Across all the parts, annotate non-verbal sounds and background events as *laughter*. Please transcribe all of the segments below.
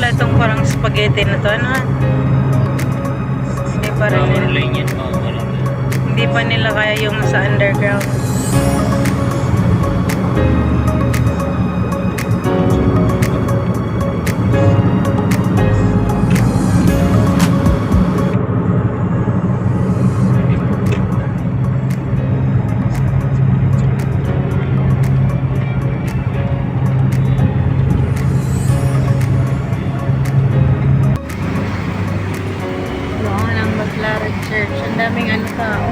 nakawala itong parang spaghetti na to. Ano? Hindi pa rin. Hindi pa nila kaya yung sa underground. Church. Ang daming ano tao.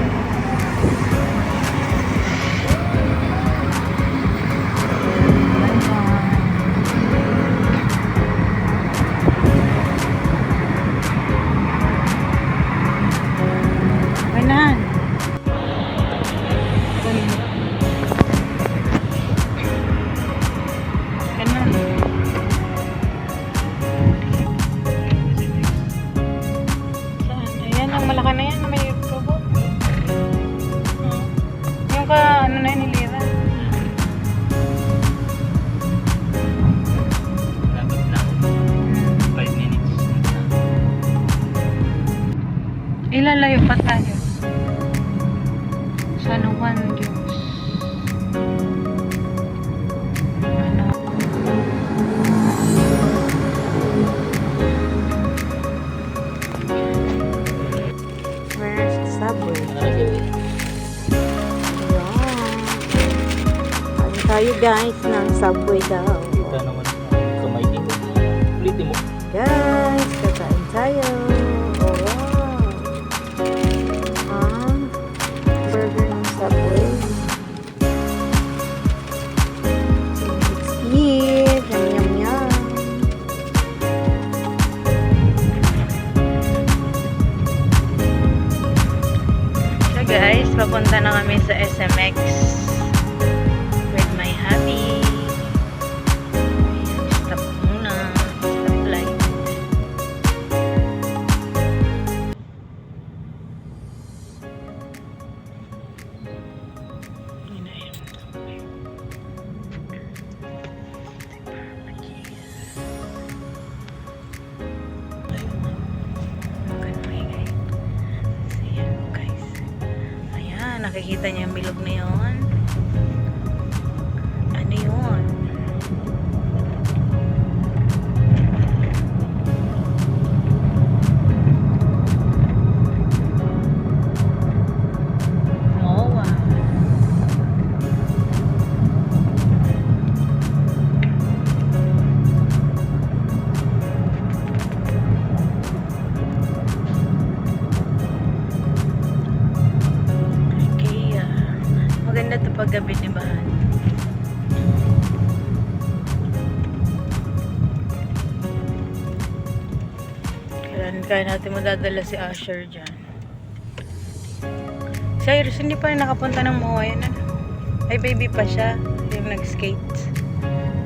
Guys ng subway daw. Maganda to pag gabi ni Bahan. Kailan kaya natin madadala si Asher dyan. Si Iris hindi pa rin nakapunta ng MOA? Ay, baby pa siya. Yung nag-skate.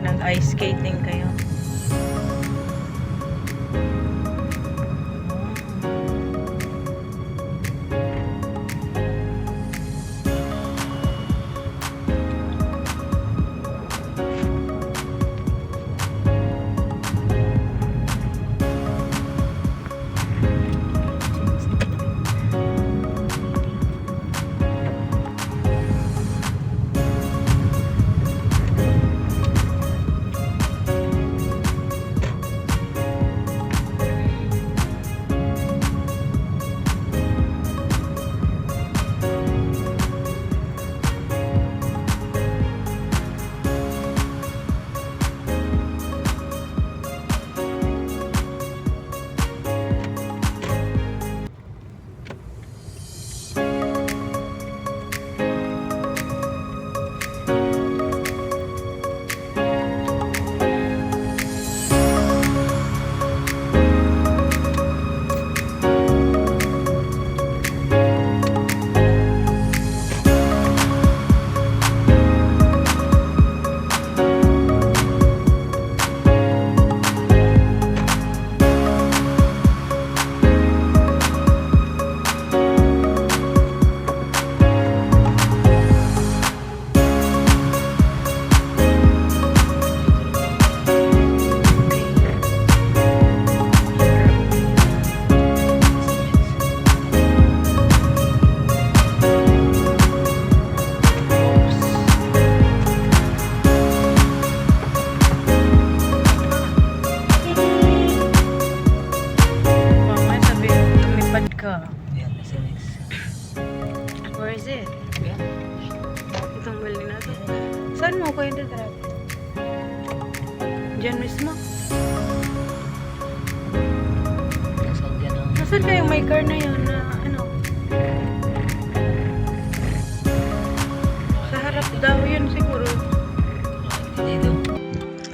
Nag-ice skating kayo.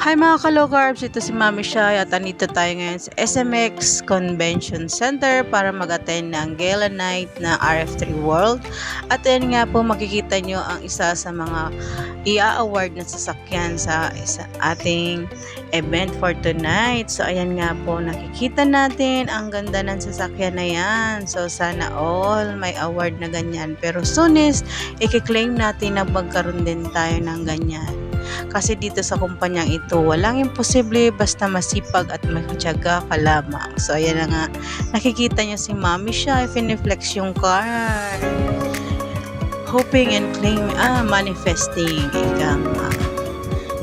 Hi mga kalogarbs, ito si Mami Shai at andito tayo ngayon sa SMX Convention Center para mag-attend ng gala night na RF3 World. At ayan nga po makikita nyo ang isa sa mga ia-award na sasakyan sa, sa ating event for tonight. So ayan nga po nakikita natin ang ganda ng sasakyan na yan. So sana all may award na ganyan. Pero soonest, i-claim natin na magkaroon din tayo ng ganyan. Kasi dito sa kumpanyang ito, walang imposible basta masipag at magtyaga ka lamang. So, ayan na nga. Nakikita niyo si Mami siya, finiflex yung car. Hoping and claiming, ah, manifesting. Ika nga.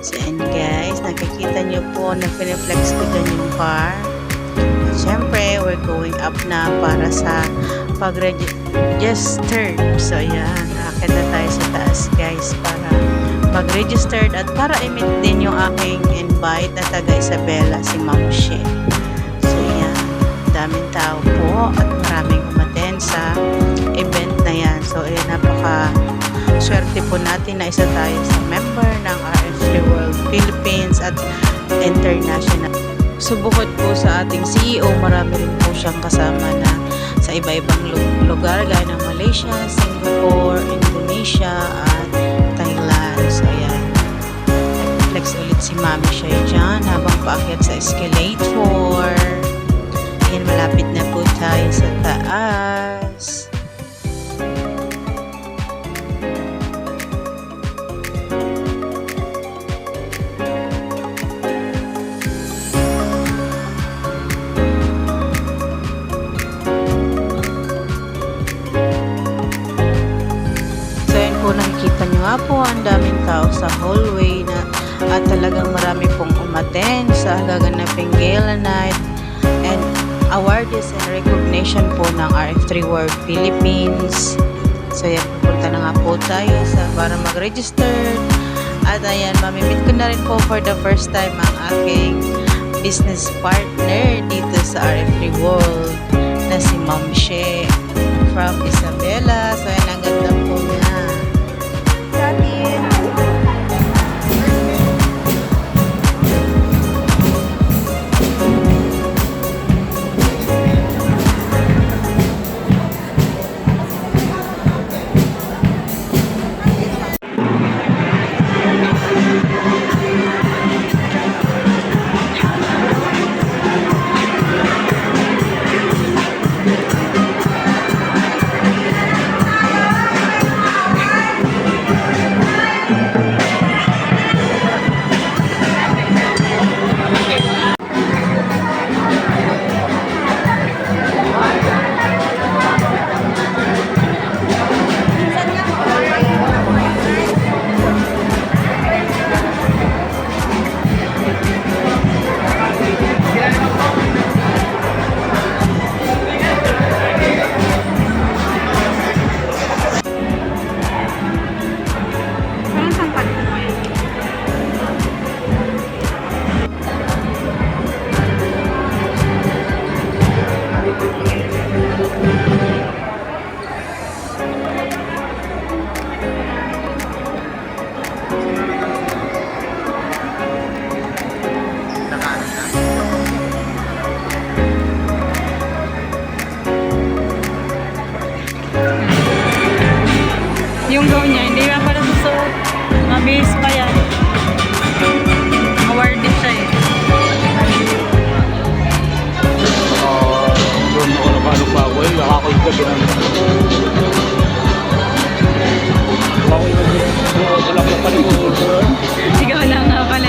So, ayan guys, nakikita niyo po na finiflex ko dyan yung car. At syempre, we're going up na para sa pag-register. So, ayan, nakakita na tayo sa taas guys para mag-registered at para i-meet din yung aking invite na taga Isabela, si Ma'am She. So yan, daming tao po at maraming umaten sa event na yan. So ayan, napaka swerte po natin na isa tayo sa member ng RF3 World Philippines at International. So bukod po sa ating CEO, marami rin po siyang kasama na sa iba-ibang lu- lugar gaya ng Malaysia, Singapore, Indonesia at Thailand. So ayan, nag-flex ulit si Mami siya dyan habang paakyat sa escalator. Ayan, malapit na po tayo sa taas. Hallway na at talagang marami pong umaten sa gaganaping gala night and awards and recognition po ng RF3 World Philippines. So yan, pupunta na nga po tayo sa para mag-register. At ayan, mamimit ko na rin po for the first time ang aking business partner dito sa RF3 World na si Ma'am She from Isabela. So ayan, ang Ikaw lang nga pala.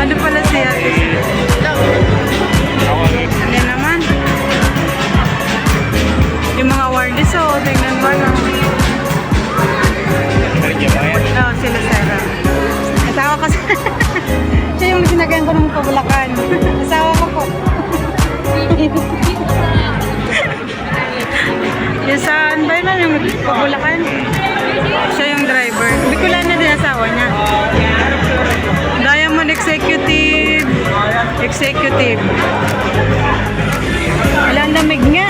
Ano pala siya? Ano naman? Yung mga awardees, oh, tingnan lang. Oo, sila Sarah. Asawa ko *laughs* yung sinagyan ko ng pabulakan. Asawa Yung saan ba yun? Yung Pabulacan? Siya yung driver. Biculan na din asawa niya. Diamond Executive. Executive. Wala lamig nga.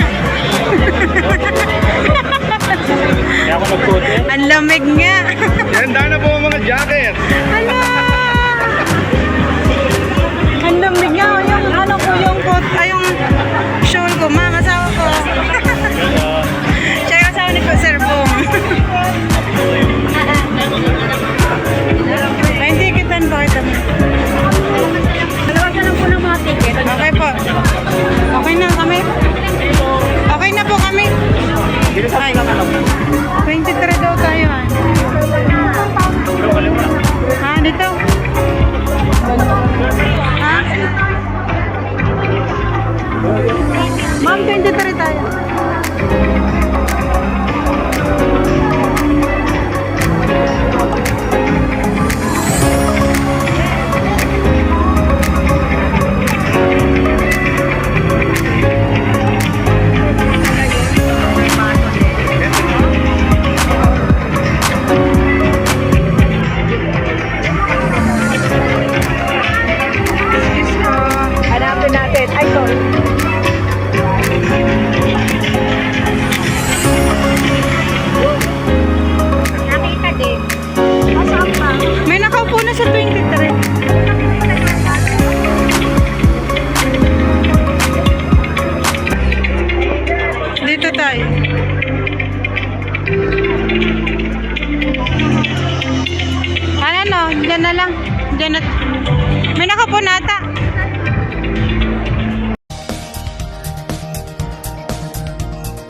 Ang lamig nga. Ganda na po mga jacket. Ano?